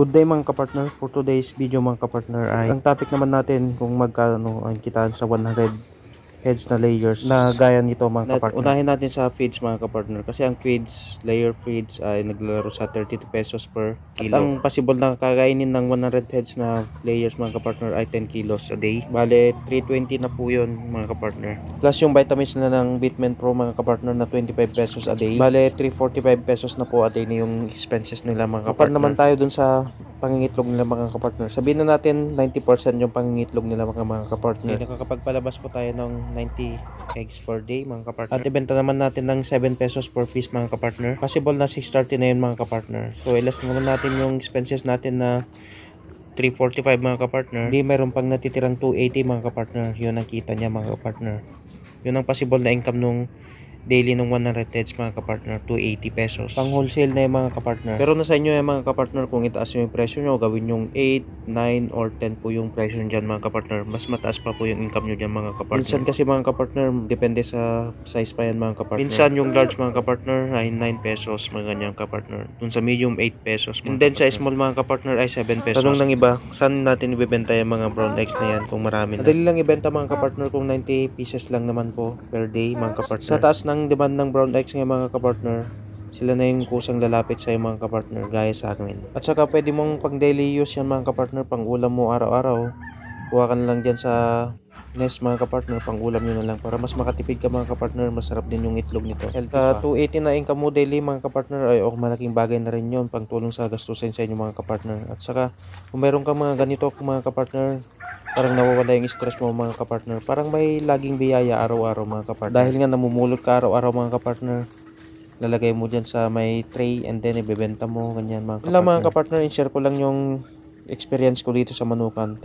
Good day mga kapartner. For today's video mga kapartner ay ang topic naman natin kung magkano ang kitaan sa 100 heads na layers na gaya nito mga kapartner. Unahin natin sa feeds mga kapartner kasi ang feeds, layer feeds ay naglalaro sa 32 pesos per kilo. At ang possible na kakainin ng 100 heads na layers mga kapartner ay 10 kilos a day. Bale 320 na po yun mga kapartner. Plus yung vitamins na ng Bitmen Pro mga kapartner na 25 pesos a day. Bale 345 pesos na po a day na yung expenses nila mga kapartner. naman tayo dun sa pangingitlog nila mga kapartner. Sabihin na natin 90% yung pangingitlog nila mga mga kapartner. Okay, nakakapagpalabas po tayo ng 90 eggs per day mga kapartner. At ibenta naman natin ng 7 pesos per piece mga kapartner. Possible na 630 na yun mga kapartner. So ilas naman natin yung expenses natin na 345 mga kapartner. Hindi meron pang natitirang 280 mga kapartner. Yun ang kita niya mga kapartner. Yun ang possible na income nung daily ng 100 heads mga kapartner 280 pesos. Pang wholesale na yung mga kapartner. Pero nasa inyo yung mga kapartner kung itaas yung presyo nyo gawin yung 8, 9 or 10 po yung presyo nyo dyan mga kapartner. Mas mataas pa po yung income nyo dyan mga kapartner. Minsan kasi mga kapartner depende sa size pa yan mga kapartner. Minsan yung large mga kapartner ay 9 pesos mga ganyang kapartner. Dun sa medium 8 pesos and then sa small mga kapartner ay 7 pesos. Tanong ng iba saan natin ibebenta yung mga brown eggs na yan kung marami na? Madali lang ibenta mga kapartner kung 90 pieces lang naman po per day mga kapartner. sa taas ng demand ng brown eggs ng mga kapartner sila na yung kusang lalapit sa mga kapartner gaya sa akin. At saka pwede mong pang daily use yan mga kapartner pang ulam mo araw-araw. Kuha ka na lang dyan sa nest mga kapartner pang ulam nyo na lang para mas makatipid ka mga kapartner masarap din yung itlog nito. Sa 280 na income mo daily mga kapartner ay oh, malaking bagay na rin yun pang tulong sa gastusin sa inyo mga kapartner. At saka kung meron kang mga ganito mga kapartner parang nawawala yung stress mo mga kapartner. Parang may laging biyaya araw-araw mga kapartner. Dahil nga namumulot ka araw-araw mga kapartner lalagay mo dyan sa may tray and then ibebenta mo ganyan mga kapartner. mga kapartner, i-share ko lang yung experience ko dito sa Manukan.